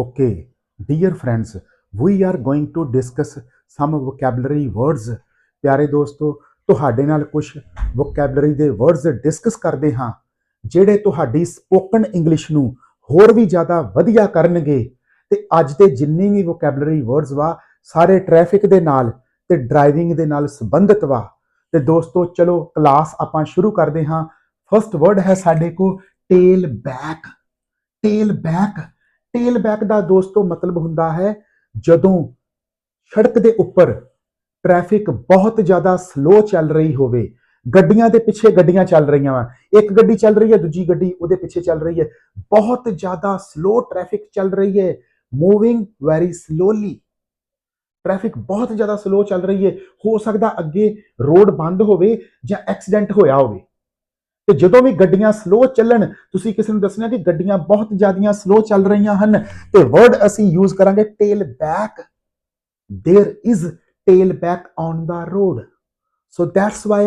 Okay, dear friends, we are going to discuss some vocabulary words. ਪਿਆਰੇ ਦੋਸਤੋ ਤੁਹਾਡੇ ਨਾਲ ਕੁਝ ਵੋਕੈਬਲਰੀ ਦੇ ਵਰਡਸ ਡਿਸਕਸ ਕਰਦੇ ਹਾਂ ਜਿਹੜੇ ਤੁਹਾਡੀ ਸਪੋਕਨ ਇੰਗਲਿਸ਼ ਨੂੰ ਹੋਰ ਵੀ ਜ਼ਿਆਦਾ ਵਧੀਆ ਕਰਨਗੇ ਤੇ ਅੱਜ ਤੇ ਜਿੰਨੀ ਵੀ ਵੋਕੈਬਲਰੀ ਵਰਡਸ ਵਾ ਸਾਰੇ ਟ੍ਰੈਫਿਕ ਦੇ ਨਾਲ ਤੇ ਡਰਾਈਵਿੰਗ ਦੇ ਨਾਲ ਸੰਬੰਧਿਤ ਵਾ ਤੇ ਦੋਸਤੋ ਚਲੋ ਕਲਾਸ ਆਪਾਂ ਸ਼ੁਰੂ ਕਰਦੇ ਹਾਂ ਫਰਸਟ ਵਰਡ ਹੈ ਸਾਡੇ ਕੋ tail back tail back tail back ਦਾ ਦੋਸਤੋ ਮਤਲਬ ਹੁੰਦਾ ਹੈ, ਜਦੋਂ ਸੜਕ ਦੇ ਉੱਪਰ ਟ੍ਰੈਫਿਕ ਬਹੁਤ ਜ਼ਿਆਦਾ ਸਲੋ ਚੱਲ ਰਹੀ ਹੋਵੇ, ਗੱਡੀਆਂ ਦੇ ਪਿੱਛੇ ਗੱਡੀਆਂ ਚੱਲ ਰਹੀਆਂ ਵਾ, ਇੱਕ ਗੱਡੀ ਚੱਲ ਰਹੀ ਹੈ, ਦੂਜੀ ਗੱਡੀ ਉਹਦੇ ਪਿੱਛੇ ਚੱਲ ਰਹੀ ਹੈ, ਬਹੁਤ ਜ਼ਿਆਦਾ ਸਲੋ ਟ੍ਰੈਫਿਕ ਚੱਲ ਰਹੀ ਹੈ ਮੂਵਿੰਗ ਵੈਰੀ ਸਲੋਲੀ ਟ੍ਰੈਫਿਕ ਬਹੁਤ ਜ਼ਿਆਦਾ ਸਲੋ ਚੱਲ ਰਹੀ ਹੈ, ਹੋ ਸਕਦਾ ਅੱਗੇ ਰੋਡ ਬੰਦ ਹੋਵੇ ਜਾਂ ਐਕਸੀਡੈਂਟ ਹੋਇਆ ਹੋਵੇ। ਤੇ ਜਦੋਂ ਵੀ ਗੱਡੀਆਂ ਸਲੋ ਚੱਲਣ ਤੁਸੀਂ ਕਿਸੇ ਨੂੰ ਦੱਸਣਾ ਕਿ ਗੱਡੀਆਂ ਬਹੁਤ ਜ਼ਿਆਦੀਆਂ ਸਲੋ ਚੱਲ ਰਹੀਆਂ ਹਨ ਤੇ ਵਰਡ ਅਸੀਂ ਯੂਜ਼ ਕਰਾਂਗੇ tail back there is tail back on the road so that's why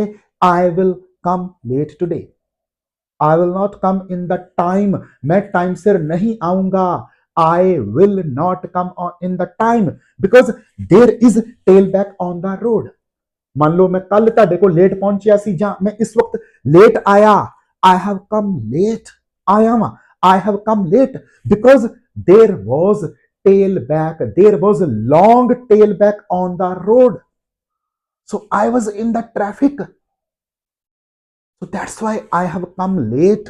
i will come late today i will not come in the time मैं टाइम सिर नहीं आऊंगा I will not come on in the time because there is tailback on the road. ਮੰਨ ਲਓ ਮੈਂ ਕੱਲ ਤੁਹਾਡੇ ਕੋਲ ਲੇਟ ਪਹੁੰਚਿਆ ਸੀ ਜਾਂ ਮੈਂ ਇਸ ਵਕਤ ਲੇਟ ਆਇਆ ਆਈ ਹੈਵ ਕਮ ਲੇਟ ਆਇਆ ਵਾਂ I have come late because there was tail back there was long tail back on the road so I was in the traffic so that's why I have come late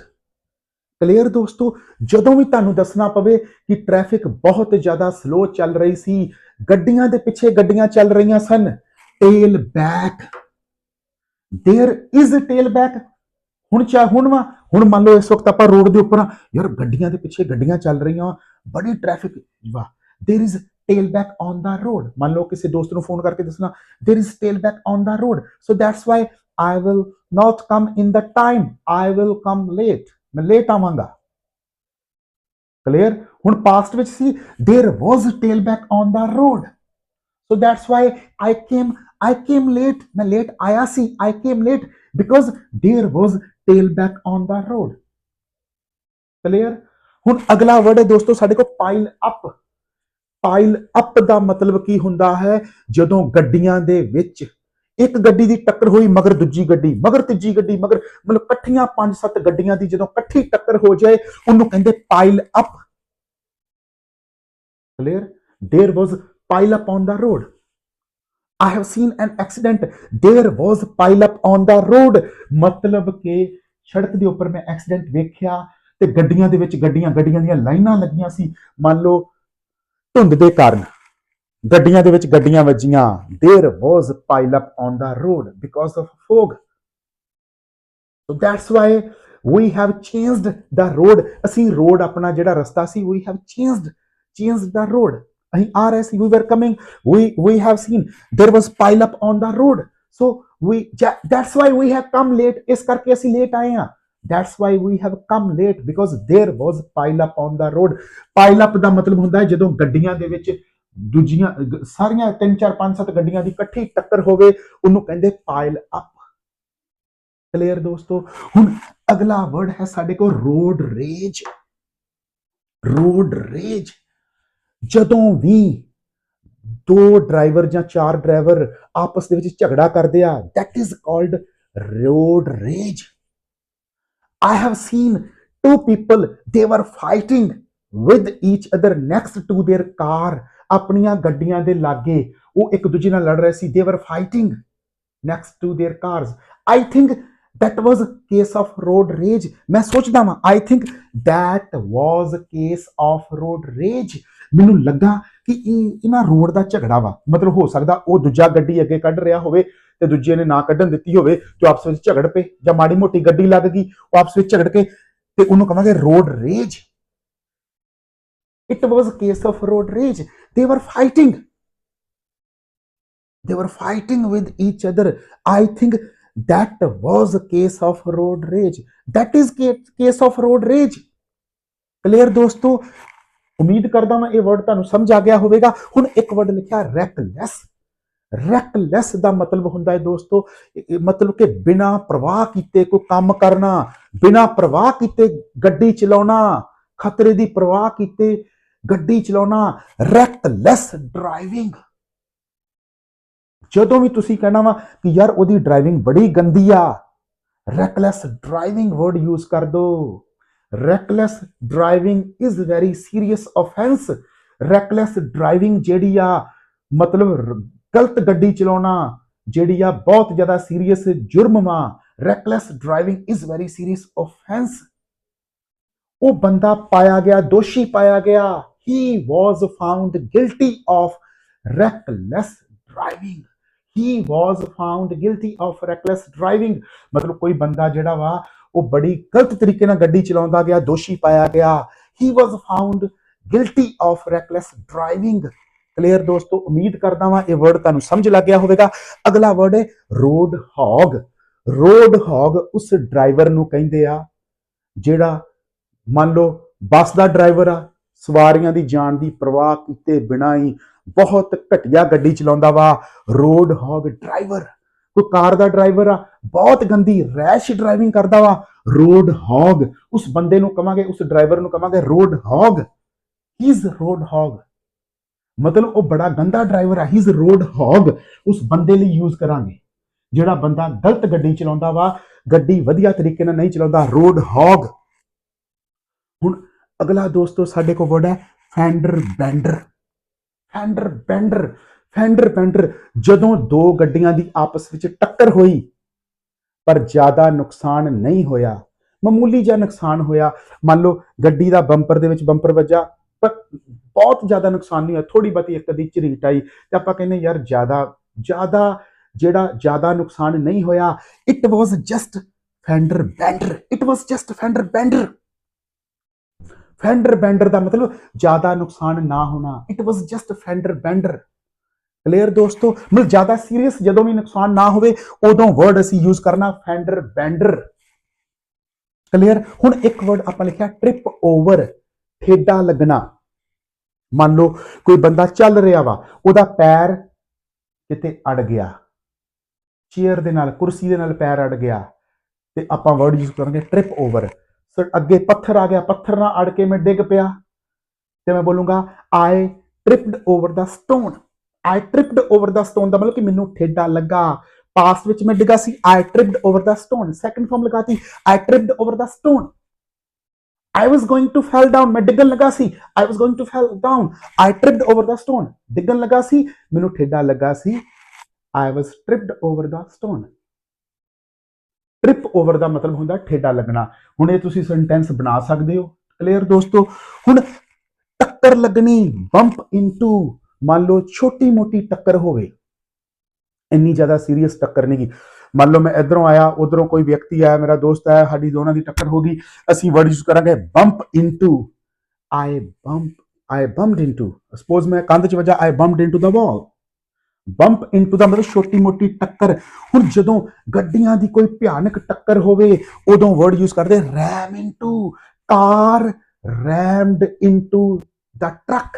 clear ਦੋਸਤੋ ਜਦੋਂ ਵੀ ਤੁਹਾਨੂੰ ਦੱਸਣਾ ਪਵੇ ਕਿ traffic ਬਹੁਤ ਜ਼ਿਆਦਾ slow ਚੱਲ ਰਹੀ ਸੀ ਗੱਡੀਆਂ ਦੇ ਪਿੱਛੇ ਗੱਡੀਆਂ ਚੱਲ ਰਹੀਆਂ ਸਨ tail back there is tail back ਹੁਣ ਚਾ ਹੁਣ ਵਾ ਹੁਣ ਮੰਨ ਲਓ ਇਸ ਵਕਤ ਆਪਾਂ ਰੋਡ ਦੇ ਉੱਪਰ ਆ ਯਾਰ ਗੱਡੀਆਂ ਦੇ ਪਿੱਛੇ ਗੱਡੀਆਂ ਚੱਲ ਰਹੀਆਂ ਵਾਂ, ਬੜੀ ਟ੍ਰੈਫਿਕ ਵਾ there is tail back on the road ਮੰਨ ਲਓ ਕਿਸੇ ਦੋਸਤ ਨੂੰ ਫੋਨ ਕਰਕੇ ਦੱਸਣਾ there is tail back on the road so that's why I will not come in the time I will come late ਮੈਂ ਲੇਟ ਆਵਾਂਗਾ ਕਲੀਅਰ ਹੁਣ ਪਾਸਟ ਵਿੱਚ ਸੀ there was tail back on the road so that's why I came I came late ਮੈਂ late ਆਇਆ ਸੀ I came late because there was tail back on the road clear ਹੁਣ ਅਗਲਾ word ਹੈ ਦੋਸਤੋ ਸਾਡੇ ਕੋਲ ਪਾਈਲ ਅਪ ਪਾਈਲ ਅਪ ਦਾ ਮਤਲਬ ਕੀ ਹੁੰਦਾ ਹੈ ਜਦੋਂ ਗੱਡੀਆਂ ਦੇ ਵਿੱਚ ਇੱਕ ਗੱਡੀ ਦੀ ਟੱਕਰ ਹੋਈ ਮਗਰ ਦੂਜੀ ਗੱਡੀ ਮਗਰ ਤੀਜੀ ਗੱਡੀ ਮਗਰ ਮਤਲਬ ਇਕੱਠੀਆਂ 5-7 ਗੱਡੀਆਂ ਦੀ ਜਦੋਂ ਇਕੱਠੀ ਟੱਕਰ ਹੋ ਜਾਏ ਉਹਨੂੰ ਕਹਿੰਦੇ pile up clear there was pile up on the road I have seen an accident there was pile up on the road ਮਤਲਬ ਕਿ ਸੜਕ ਦੇ ਉੱਪਰ ਮੈਂ ਐਕਸੀਡੈਂਟ ਵੇਖਿਆ ਤੇ ਗੱਡੀਆਂ ਦੇ ਵਿੱਚ ਗੱਡੀਆਂ ਗੱਡੀਆਂ ਦੀਆਂ ਲਾਈਨਾਂ ਲੱਗੀਆਂ ਸੀ ਮੰਨ ਲਓ ਧੁੰਦ ਦੇ ਕਾਰਨ ਗੱਡੀਆਂ ਦੇ ਵਿੱਚ ਗੱਡੀਆਂ ਵੱਜੀਆਂ there was pile up on the road because of fog so that's why we have changed the road ਅਸੀਂ ਰੋਡ ਆਪਣਾ ਜਿਹੜਾ ਰਸਤਾ ਸੀ we have changed changed the road ਅਸੀਂ ਆ ਰਹੇ ਸੀ we were coming we we have seen there was pile up on the road so we ja- that's why we have come late ਇਸ ਕਰਕੇ ਅਸੀਂ ਲੇਟ ਆਏ ਹਾਂ that's why we have come late because there was pile up on the road pile up ਦਾ ਮਤਲਬ ਹੁੰਦਾ ਹੈ ਜਦੋਂ ਗੱਡੀਆਂ ਦੇ ਵਿੱਚ ਦੂਜੀਆਂ ਗ- ਸਾਰੀਆਂ 3 4 5 7 ਗੱਡੀਆਂ ਦੀ ਇਕੱਠੀ ਟੱਕਰ ਹੋਵੇ ਉਹਨੂੰ ਕਹਿੰਦੇ ਪਾਈਲ ਅਪ ਕਲੀਅਰ ਦੋਸਤੋ ਹੁਣ ਅਗਲਾ ਵਰਡ ਹੈ ਸਾਡੇ ਕੋਲ ਰੋਡ ਰੇਜ ਰੋਡ ਰੇਜ ਜਦੋਂ ਵੀ ਦੋ ਡਰਾਈਵਰ ਜਾਂ ਚਾਰ ਡਰਾਈਵਰ ਆਪਸ ਦੇ ਵਿੱਚ ਝਗੜਾ ਕਰਦੇ ਆ that is called road rage i have seen two people they were fighting with each other next to their car ਆਪਣੀਆਂ ਗੱਡੀਆਂ ਦੇ ਲਾਗੇ ਉਹ ਇੱਕ ਦੂਜੇ ਨਾਲ ਲੜ ਰਹੇ ਸੀ they were fighting next to their cars i think that was case of road rage ਮੈਂ ਸੋਚਦਾ ਵਾਂ i think that was case of road rage ਮੈਨੂੰ ਲੱਗਾ ਕਿ ਇਹਨਾਂ ਰੋਡ ਦਾ ਝਗੜਾ ਵਾ। ਮਤਲਬ ਹੋ ਸਕਦਾ ਉਹ ਦੂਜਾ ਗੱਡੀ ਅੱਗੇ ਕੱਢ ਰਿਹਾ ਹੋਵੇ ਤੇ ਦੂਜੇ ਨੇ ਨਾ ਕੱਢਣ ਦਿੱਤੀ ਹੋਵੇ ਤੇ ਆਪਸ ਵਿੱਚ ਝਗੜ ਪਏ ਜਾਂ ਮਾੜੀ ਮੋਟੀ ਗੱਡੀ ਲੱਗ ਗਈ, ਉਹ ਆਪਸ ਵਿੱਚ ਝਗੜ ਕੇ ਤੇ ਉਹਨੂੰ ਕਹਾਂਗੇ road rage it was case of road rage they were fighting. They were fighting with each other. I think that was a case of road rage. That is case of road rage. Clear ਦੋਸਤੋ ਉਮੀਦ ਕਰਦਾ ਮੈਂ ਇਹ word ਤੁਹਾਨੂੰ ਸਮਝ ਆ ਗਿਆ ਹੋਵੇਗਾ। ਹੁਣ ਇੱਕ ਵਰਡ ਲਿਖਿਆ ਰੈਕਲੈਸ ਰੈਕਲੈਸ ਦਾ ਮਤਲਬ ਹੁੰਦਾ ਹੈ ਦੋਸਤੋ ਮਤਲਬ ਕਿ ਬਿਨਾ ਪ੍ਰਵਾਹ ਕੀਤੇ ਕੋਈ ਕੰਮ ਕਰਨਾ, ਬਿਨਾ ਪ੍ਰਵਾਹ ਕੀਤੇ ਗੱਡੀ ਚਲਾਉਣਾ, ਖਤਰੇ ਦੀ ਪ੍ਰਵਾਹ ਕੀਤੇ ਗੱਡੀ ਚਲਾਉਣਾ ਰੈਕਲੈਸ ਡਰਾਈਵਿੰਗ ਜਦੋਂ ਵੀ ਤੁਸੀਂ ਕਹਿਣਾ ਵਾ ਕਿ ਯਾਰ ਉਹਦੀ ਡਰਾਈਵਿੰਗ ਬੜੀ ਗੰਦੀ ਆ ਰੈਕਲੈਸ ਡਰਾਈਵਿੰਗ ਵਰਡ ਯੂਜ਼ ਕਰ ਦੋ। Reckless driving is very serious offence reckless driving ਜਿਹੜੀ ਆ ਮਤਲਬ ਰ- ਗਲਤ ਗੱਡੀ ਚਲਾਉਣਾ ਜਿਹੜੀ ਆ ਬਹੁਤ ਜ਼ਿਆਦਾ ਸੀਰੀਅਸ ਜੁਰਮ ਵਾ reckless driving is very serious offence ਉਹ ਬੰਦਾ ਪਾਇਆ ਗਿਆ ਦੋਸ਼ੀ ਪਾਇਆ ਗਿਆ he was found guilty of reckless driving he was found guilty of reckless driving ਮਤਲਬ ਕੋਈ ਬੰਦਾ ਜਿਹੜਾ ਵਾ ਉਹ ਬੜੀ ਗਲਤ ਤਰੀਕੇ ਨਾਲ ਗੱਡੀ ਚਲਾਉਂਦਾ ਗਿਆ, ਦੋਸ਼ੀ ਪਾਇਆ ਗਿਆ। He was found guilty of reckless driving clear ਦੋਸਤੋ, ਉਮੀਦ ਕਰਦਾ ਵਾਂ ਇਹ ਵਰਡ ਤੁਹਾਨੂੰ ਸਮਝ ਲੱਗ ਗਿਆ ਹੋਵੇਗਾ। ਅਗਲਾ ਵਰਡ ਹੈ ਰੋਡ ਹੌਗ ਰੋਡ ਹੌਗ ਉਸ ਡਰਾਈਵਰ ਨੂੰ ਕਹਿੰਦੇ ਆ, ਜਿਹੜਾ ਮੰਨ ਲਓ ਬੱਸ ਦਾ ਡਰਾਈਵਰ ਆ, ਸਵਾਰੀਆਂ ਦੀ ਜਾਨ ਦੀ ਪਰਵਾਹ ਕੀਤੇ ਬਿਨਾਂ ਹੀ ਬਹੁਤ ਘਟੀਆ ਗੱਡੀ ਚਲਾਉਂਦਾ ਵਾ। ਰੋਡ ਹੌਗ ਡਰਾਈਵਰ ਕੋਈ ਕਾਰ ਦਾ ਡਰਾਈਵਰ ਆ, ਬਹੁਤ ਗੰਦੀ ਰੈਸ਼ ਡਰਾਈਵਿੰਗ ਕਰਦਾ ਵਾ ਰੋਡ ਹੌਗ ਉਸ ਬੰਦੇ ਨੂੰ ਕਵਾਂਗੇ, ਉਸ ਡਰਾਈਵਰ ਨੂੰ ਕਵਾਂਗੇ road hog he is road hog ਮਤਲਬ ਉਹ ਬੜਾ ਗੰਦਾ ਡਰਾਈਵਰ ਆ ਹੀ ਇਜ਼ ਰੋਡ ਹੌਗ ਉਸ ਬੰਦੇ ਲਈ ਯੂਜ਼ ਕਰਾਂਗੇ। ਜਿਹੜਾ ਬੰਦਾ ਗਲਤ ਗੱਡੀ ਚਲਾਉਂਦਾ ਵਾ, ਗੱਡੀ ਵਧੀਆ ਤਰੀਕੇ ਨਾਲ ਨਹੀਂ ਚਲਾਉਂਦਾ ਰੋਡ ਹੌਗ ਹੁਣ ਅਗਲਾ ਦੋਸਤੋ ਸਾਡੇ ਕੋਲ ਵਰਡ ਹੈ fender bender fender bender fender bender ਜਦੋਂ ਦੋ ਗੱਡੀਆਂ ਦੀ ਆਪਸ ਵਿੱਚ ਟੱਕਰ ਹੋਈ, ਪਰ ਜ਼ਿਆਦਾ ਨੁਕਸਾਨ ਨਹੀਂ ਹੋਇਆ। ਮਾਮੂਲੀ ਜਿਹਾ ਨੁਕਸਾਨ ਹੋਇਆ। ਮੰਨ ਲਓ ਗੱਡੀ ਦਾ ਬੰਪਰ ਦੇ ਵਿੱਚ ਬੰਪਰ ਵੱਜਾ, ਪਰ ਬਹੁਤ ਜ਼ਿਆਦਾ ਨੁਕਸਾਨ ਨਹੀਂ ਹੋਇਆ। ਥੋੜੀ ਬਹੁਤੀ ਇੱਕ ਦੀ ਝਰੀਟ ਆਈ ਤੇ ਆਪਾਂ ਕਹਿੰਦੇ ਯਾਰ ਜ਼ਿਆਦਾ ਜ਼ਿਆਦਾ ਜਿਹੜਾ ਜ਼ਿਆਦਾ ਨੁਕਸਾਨ ਨਹੀਂ ਹੋਇਆ it was just fender bender it was just fender bender fender bender ਦਾ ਮਤਲਬ ਜ਼ਿਆਦਾ ਨੁਕਸਾਨ ਨਾ ਹੋਣਾ it was just fender bender clear ਦੋਸਤੋ, ਮਤਲਬ ਜ਼ਿਆਦਾ ਸੀਰੀਅਸ ਜਦੋਂ ਵੀ ਨੁਕਸਾਨ ਨਾ ਹੋਵੇ, ਉਦੋਂ ਵਰਡ ਅਸੀਂ ਯੂਜ਼ ਕਰਨਾ ਫੈਂਡਰ ਬੈਂਡਰ ਕਲੀਅਰ ਹੁਣ ਇੱਕ ਵਰਡ ਆਪਾਂ ਲਿਖਿਆ ਟ੍ਰਿਪ ਓਵਰ ਠੇਡਾ ਲੱਗਣਾ। ਮੰਨ ਲਓ, ਕੋਈ ਬੰਦਾ ਚੱਲ ਰਿਹਾ ਵਾ, ਉਹਦਾ ਪੈਰ ਕਿਤੇ ਅੜ ਗਿਆ। ਚੇਅਰ ਦੇ ਨਾਲ, ਕੁਰਸੀ ਦੇ ਨਾਲ ਪੈਰ ਅੜ ਗਿਆ। ਤੇ ਆਪਾਂ ਵਰਡ ਯੂਜ਼ ਕਰਾਂਗੇ ਟ੍ਰਿਪ ਓਵਰ ਸੋ ਅੱਗੇ ਪੱਥਰ ਆ ਗਿਆ, ਪੱਥਰ ਨਾਲ ਅੜ ਕੇ ਮੈਂ ਡਿੱਗ ਪਿਆ। ਤੇ ਮੈਂ ਬੋਲੂੰਗਾ I tripped over the stone I tripped over the stone ਦਾ ਮਤਲਬ ਕਿ ਮੈਨੂੰ ਠੇਡਾ ਲੱਗਾ। ਪਾਸਟ ਵਿੱਚ ਮੈਂ ਡਿੱਗਾ ਸੀ। I tripped over the stone second form ਲਗਾਤੀ I tripped over the stone I was going to fall down ਮੈਂ ਡਿੱਗਣ ਲੱਗਾ ਸੀ। I was going to fall down I tripped over the stone ਡਿੱਗਣ ਲੱਗਾ ਸੀ। ਮੈਨੂੰ ਠੇਡਾ ਲੱਗਾ ਸੀ। I was tripped over the stone trip over ਦਾ ਮਤਲਬ ਹੁੰਦਾ ਠੇਡਾ ਲੱਗਣਾ। ਹੁਣ ਇਹ ਤੁਸੀਂ ਸੈਂਟੈਂਸ ਬਣਾ ਸਕਦੇ ਹੋ। ਕਲੀਅਰ ਦੋਸਤੋ? ਹੁਣ ਟੱਕਰ ਲੱਗਣੀ। ਬੰਪ ਇਨਟੂ ਮੰਨ ਲਓ ਛੋਟੀ ਮੋਟੀ ਟੱਕਰ ਹੋਵੇ, ਇੰਨੀ ਜ਼ਿਆਦਾ ਸੀਰੀਅਸ ਟੱਕਰ ਨਹੀਂ ਗੀ। ਮੰਨ ਲਓ ਮੈਂ ਇਧਰੋਂ ਆਇਆ, ਉਧਰੋਂ ਕੋਈ ਵਿਅਕਤੀ ਆਇਆ, ਮੇਰਾ ਦੋਸਤ ਆਇਆ, ਸਾਡੀ ਦੋਨਾਂ ਦੀ ਟੱਕਰ ਹੋ ਗਈ, ਅਸੀਂ ਵਰਡ ਯੂਜ਼ ਕਰਾਂਗੇ bump into I bump I bumped into suppose ਮੈਂ ਕੰਧ 'ਚ ਵੱਜਾ I bumped into the wall bump into ਦਾ ਮਤਲਬ ਛੋਟੀ ਮੋਟੀ ਟੱਕਰ। ਹੁਣ ਜਦੋਂ ਗੱਡੀਆਂ ਦੀ ਕੋਈ ਭਿਆਨਕ ਟੱਕਰ ਹੋਵੇ, ਉਦੋਂ ਵਰਡ ਯੂਜ਼ ਕਰਦੇ ram into car rammed into the truck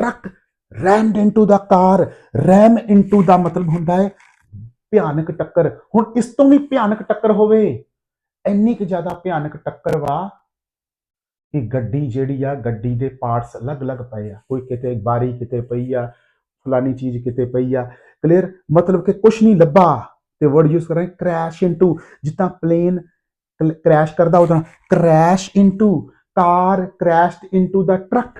truck rammed into the car ram into ਦਾ ਮਤਲਬ ਹੁੰਦਾ ਹੈ, ਭਿਆਨਕ ਟੱਕਰ। ਹੁਣ ਇਸ ਤੋਂ ਵੀ ਭਿਆਨਕ ਟੱਕਰ ਹੋਵੇ, ਇੰਨੀ ਕੁ ਜ਼ਿਆਦਾ ਭਿਆਨਕ ਟੱਕਰ ਵਾ ਕਿ ਗੱਡੀ ਜਿਹੜੀ ਆ, ਗੱਡੀ ਦੇ ਪਾਰਟਸ ਅਲੱਗ-ਅਲੱਗ ਪਏ ਆ। ਕੋਈ ਕਿਤੇ ਬਾਰੀ ਕਿਤੇ ਪਈ ਆ, ਫਲਾਨੀ ਚੀਜ਼ ਕਿਤੇ ਪਈ ਆ। ਕਲੀਅਰ ਮਤਲਬ ਕਿ ਕੁਝ ਨਹੀਂ ਲੱਭਾ। ਤੇ ਵਰਡ ਯੂਜ਼ ਕਰਾਂ ਕ੍ਰੈਸ਼ ਇਨਟੂ ਜਿੱਦਾਂ ਪਲੇਨ ਕ੍ਰੈਸ਼ ਕਰਦਾ, ਉਦਾਂ crash into car crashed into the truck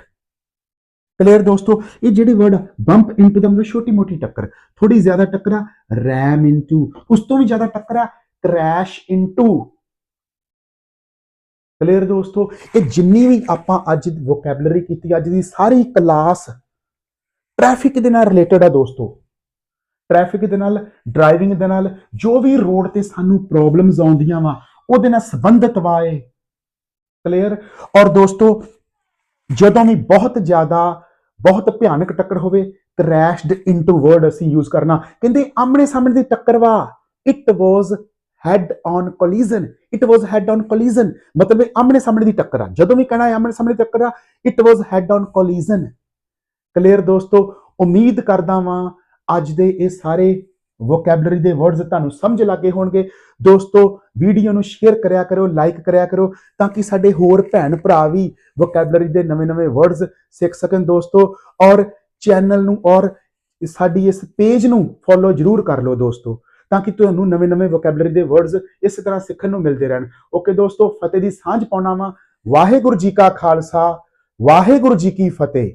clear ਦੋਸਤੋ? ਇਹ ਜਿਹੜੇ ਵਰਡ ਬੰਪ ਇਨਟੂ ਦਾ ਮਤਲਬ ਛੋਟੀ ਮੋਟੀ ਟੱਕਰ। ਥੋੜੀ ਜ਼ਿਆਦਾ ਟੱਕਰਾ ਰੈਮ ਇਨਟੂ ਉਸ ਤੋਂ ਵੀ ਜ਼ਿਆਦਾ ਟੱਕਰਾ ਕ੍ਰੈਸ਼ ਇਨਟੂ ਕਲੀਅਰ ਦੋਸਤੋ? ਇਹ ਜਿੰਨੀ ਵੀ ਆਪਾਂ ਅੱਜ ਵੋਕੈਬਲਰੀ ਕੀਤੀ, ਅੱਜ ਦੀ ਸਾਰੀ ਕਲਾਸ ਟ੍ਰੈਫਿਕ ਦੇ ਨਾਲ ਰਿਲੇਟਡ ਆ ਦੋਸਤੋ। ਟ੍ਰੈਫਿਕ ਦੇ ਨਾਲ ਡਰਾਈਵਿੰਗ ਦੇ ਨਾਲ, ਜੋ ਵੀ ਰੋਡ ਤੇ ਸਾਨੂੰ ਪ੍ਰੋਬਲਮਸ ਆਉਂਦੀਆਂ ਵਾ, ਉਹਦੇ ਨਾਲ ਸੰਬੰਧਿਤ ਵਾ ਇਹ। ਕਲੀਅਰ ਔਰ ਦੋਸਤੋ ਜਦੋਂ ਵੀ ਬਹੁਤ ਜ਼ਿਆਦਾ, ਬਹੁਤ ਭਿਆਨਕ ਟੱਕਰ ਹੋਵੇ ਕ੍ਰੈਸ਼ਡ ਇਨਟੂ ਵਰਡ ਅਸੀਂ ਯੂਜ਼ ਕਰਨਾ। ਕਹਿੰਦੇ ਆਮਣੇ ਸਾਹਮਣੇ ਦੀ ਟੱਕਰ ਵਾ। It was head on collision it was head on collision ਮਤਲਬ ਇਹ ਆਮਣੇ ਸਾਹਮਣੇ ਦੀ ਟੱਕਰ ਆ। ਜਦੋਂ ਵੀ ਕਹਿਣਾ ਹੈ ਆਮਣੇ ਸਾਹਮਣੇ ਦੀ ਟੱਕਰ ਆ it was head on collision clear ਦੋਸਤੋ, ਉਮੀਦ ਕਰਦਾ ਵਾਂ, ਅੱਜ ਦੇ ਇਹ ਸਾਰੇ ਵੋਕੈਬਲਰੀ ਦੇ ਵਰਡਸ ਤੁਹਾਨੂੰ ਸਮਝ ਲੱਗੇ ਹੋਣਗੇ। ਦੋਸਤੋ ਵੀਡੀਓ ਨੂੰ ਸ਼ੇਅਰ ਕਰਿਆ ਕਰੋ ਲਾਈਕ ਕਰਿਆ ਕਰੋ, ਤਾਂ ਕਿ ਸਾਡੇ ਹੋਰ ਭੈਣ ਭਰਾ ਵੀ ਵੋਕੈਬਲਰੀ ਦੇ ਨਵੇਂ-ਨਵੇਂ ਵਰਡਸ ਸਿੱਖ ਸਕਣ ਦੋਸਤੋ। ਔਰ ਚੈਨਲ ਨੂੰ ਔਰ ਸਾਡੀ ਇਸ ਪੇਜ ਨੂੰ ਫੋਲੋ ਜਰੂਰ ਕਰ ਲਓ ਦੋਸਤੋ, ਤਾਂ ਕਿ ਤੁਹਾਨੂੰ ਨਵੇਂ-ਨਵੇਂ ਵੋਕੈਬਲਰੀ ਦੇ ਵਰਡਸ ਇਸ ਤਰ੍ਹਾਂ ਸਿੱਖਣ ਨੂੰ ਮਿਲਦੇ ਰਹਿਣ। ਓਕੇ ਦੋਸਤੋ, ਫਤਿਹ ਦੀ ਸਾਂਝ ਪਾਉਣਾ ਵਾ। ਵਾਹਿਗੁਰੂ ਜੀ ਕਾ ਖਾਲਸਾ, ਵਾਹਿਗੁਰੂ ਜੀ ਕੀ ਫਤਿਹ।